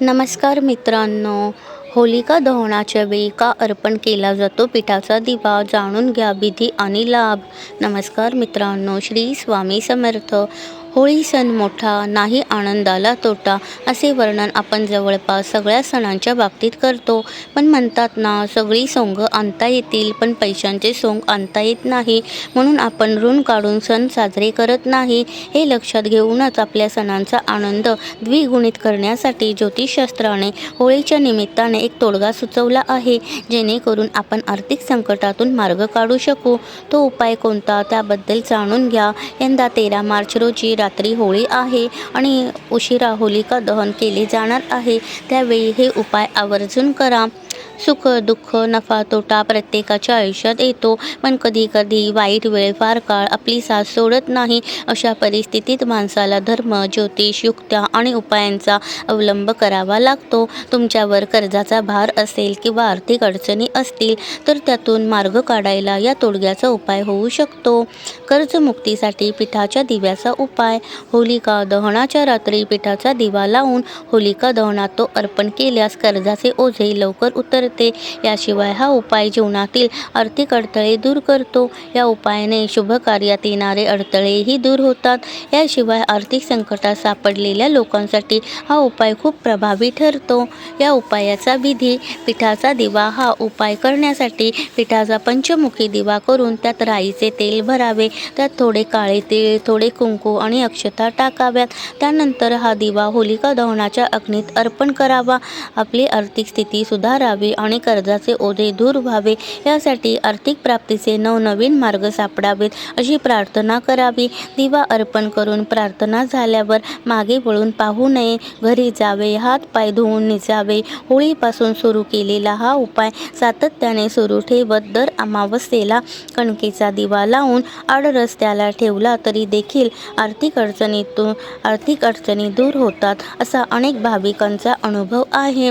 नमस्कार मित्रांनो होलिका दहनाच्या वेळी का अर्पण केला जातो पिठाचा दिवा जाणून घ्या विधी आणि लाभ. नमस्कार मित्रांनो श्री स्वामी समर्थ. होळी सण मोठा नाही आनंदाला तोटा असे वर्णन आपण जवळपास सगळ्या सणांच्या बाबतीत करतो. पण म्हणतात ना सगळी सोंग आणता येतील पण पैशांचे सोंग आणता येत नाही. म्हणून आपण ऋण काढून सण साजरे करत नाही. हे लक्षात घेऊनच आपल्या सणांचा आनंद द्विगुणित करण्यासाठी ज्योतिषशास्त्राने होळीच्या निमित्ताने एक तोडगा सुचवला आहे. जेणेकरून आपण आर्थिक संकटातून मार्ग काढू शकू. तो उपाय कोणता? त्याबद्दल जाणून घ्या. यंदा तेरा मार्च रोजी रात्री होळी आहे आणि उशिरा होलिका दहन केले जाणार आहे. त्यावेळी हे उपाय आवर्जून करा. सुख दुःख नफा तोटा प्रत्येकाच्या आयुष्यात येतो. पण कधी कधी वाईट वेळ फार काळ आपली साथ सोडत नाही. अशा परिस्थितीत माणसाला धर्म ज्योतिष युक्त्या आणि उपायांचा अवलंब करावा लागतो. तुमच्यावर कर्जाचा भार असेल किंवा आर्थिक अडचणी असतील तर त्यातून मार्ग काढायला या तोडग्याचा उपाय होऊ शकतो. कर्जमुक्तीसाठी पिठाच्या दिव्याचा उपाय. होलिका दहनाच्या रात्री पिठाचा दिवा लावून होलिका दहनात तो अर्पण केल्यास कर्जाचे ओझे लवकर करते. याशिवाय हा उपाय जीवनातील आर्थिक अडथळे दूर करतो. या उपायाने शुभ कार्यात येणारे अडथळेही दूर होतात. याशिवाय आर्थिक संकटात सापडलेल्या लोकांसाठी हा उपाय खूप प्रभावी ठरतो. या उपायाचा विधी पिठाचा दिवा हा उपाय करण्यासाठी पिठाचा पंचमुखी दिवा करून त्यात राईचे तेल भरावे. त्यात थोडे काळे तीळ थोडे कुंकू आणि अक्षता टाकाव्यात. त्यानंतर हा दिवा होलिका दहनाच्या अग्नीत अर्पण करावा. आपली आर्थिक स्थिती सुधारावी आणि कर्जाचे ओझे दूर व्हावे. यासाठी आर्थिक प्राप्तीचे नवनवीन मार्ग सापडावेत अशी प्रार्थना करावी. दिवा अर्पण करून प्रार्थना झाल्यावर मागे वळून पाहू नये. घरी जावे हात पाय धुवून निजावे. होळीपासून सुरू केलेला हा उपाय सातत्याने सुरू ठेवत दर अमावस्येला कणकेचा दिवा लावून आड रस्त्याला ठेवला तरी देखील आर्थिक अडचणीतून आर्थिक अडचणी दूर होतात असा अनेक भाविकांचा अनुभव आहे.